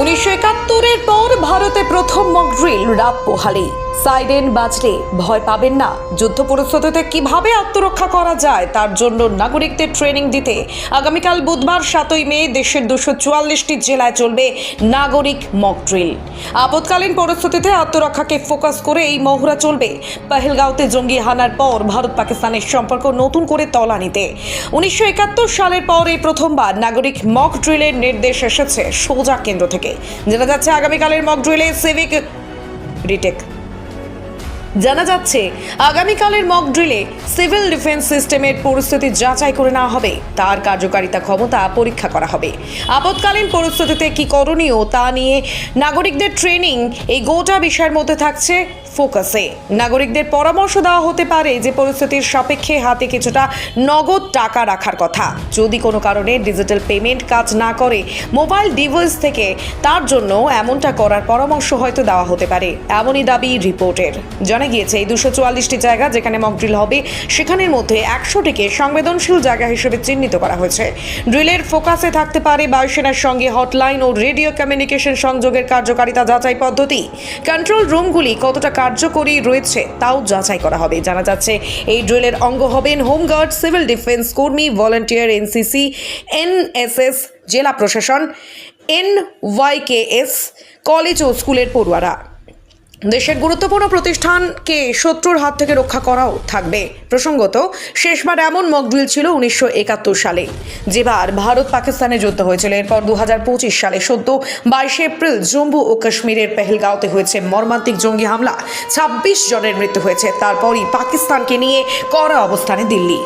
উনিশশো একাত্তরের পর ভারতে প্রথম মক ড্রিল রাত পোহালি সাইরেন বাজলে ভয় পাবেন না। যুদ্ধ পরিস্থিতিতে কীভাবে আত্মরক্ষা করা যায়, তার জন্য নাগরিকদের ট্রেনিং দিতে আগামীকাল বুধবার সাতই মে দেশের দুশো চুয়াল্লিশটি জেলায় চলবে নাগরিক মক ড্রিল। আপৎকালীন পরিস্থিতিতে আত্মরক্ষাকে ফোকাস করে এই মহড়া চলবে। পহেলগাঁওতে জঙ্গি হানার পর ভারত পাকিস্তানের সম্পর্ক নতুন করে তলানিতে উনিশশো একাত্তর সালের পর এই প্রথমবার নাগরিক মক ড্রিলের নির্দেশ এসেছে সোজা কেন্দ্র থেকে। জানা যাচ্ছে, আগামীকালের মক ড্রিলে সিভিক রিটেক। জানা যাচ্ছে, আগামীকালের মক ড্রিলে সিভিল ডিফেন্স সিস্টেমের পরিস্থিতি যাচাই করে নেওয়া হবে। তার কার্যকারিতা ক্ষমতা পরীক্ষা করা হবে। আপৎকালীন পরিস্থিতিতে কি করণীয় তা নিয়ে নাগরিকদের ট্রেনিং এই গোটা বিষয়ের মধ্যে থাকছে। ফোকাসে। নাগরিকদের পরামর্শ দেওয়া হতে পারে যে পরিস্থিতির সাপেক্ষে হাতে কিছুটা নগদ টাকা রাখার কথা। যদি কোনো কারণে ডিজিটাল পেমেন্ট কাজ না করে, মোবাইল ডিভাইস থেকে তার জন্য এমনটা করার পরামর্শ হয়তো দেওয়া হতে পারে। এমনই দাবি রিপোর্টের। জানা গিয়েছে, এই দুশো চুয়াল্লিশটি জায়গা যেখানে মকড্রিল হবে, সেখানের মধ্যে একশোটিকে সংবেদনশীল জায়গা হিসেবে চিহ্নিত করা হয়েছে। ড্রিলের ফোকাসে থাকতে পারে বায়ুসেনার সঙ্গে হটলাইন ও রেডিও কমিউনিকেশন সংযোগের কার্যকারিতা যাচাই পদ্ধতি। কন্ট্রোল রুমগুলি কতটা কার্যকরী রয়েছে, তাও যাচাই করা হবে। জানা যাচ্ছে, এই ড্রিলের অঙ্গ হবেন হোমগার্ড সিভিল ডিফেন্স কর্মী ভলেন্টিয়ার এনসিসি এনএসএস জেলা প্রশাসন এনওয়াইকেএস কলেজ ও স্কুলের পড়ুয়ারা। দেশের গুরুত্বপূর্ণ প্রতিষ্ঠানকে শত্রুর হাত থেকে রক্ষা করাও থাকবে। প্রসঙ্গত, শেষবার এমন মকড্রিল ছিল উনিশশো একাত্তর সালে, যেবার ভারত পাকিস্তানে যুদ্ধ হয়েছিল। এরপর দু হাজার পঁচিশ সালে সদ্য বাইশে এপ্রিল জম্মু ও কাশ্মীরের পেহেলগাঁওতে হয়েছে মর্মান্তিক জঙ্গি হামলা। ছাব্বিশ জনের মৃত্যু হয়েছে, তারপরই পাকিস্তানকে নিয়ে কড়া অবস্থানে দিল্লি।